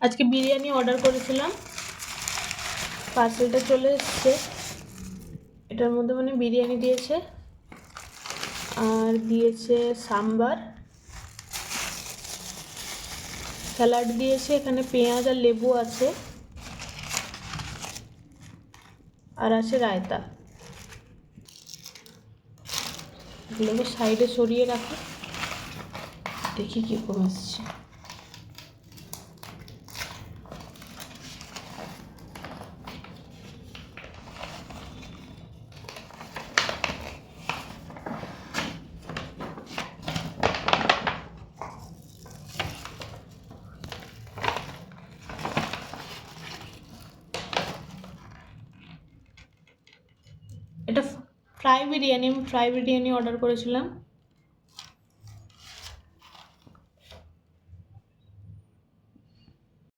আজকে বিরিয়ানি অর্ডার করেছিলাম। পার্সেলটা চলে এসছে। এটার মধ্যে মানে বিরিয়ানি দিয়েছে। আর দিয়েছে সাম্বার। স্যালাড দিয়েছে, এখানে পেঁয়াজ আর লেবু আছে। আর আছে রায়তা। এগুলোকে সাইডে সরিয়ে রাখো। দেখি কীরকম এসছে এটা ফ্রাই বিরিয়ানি আমি ফ্রাই বিরিয়ানি অর্ডার করেছিলাম।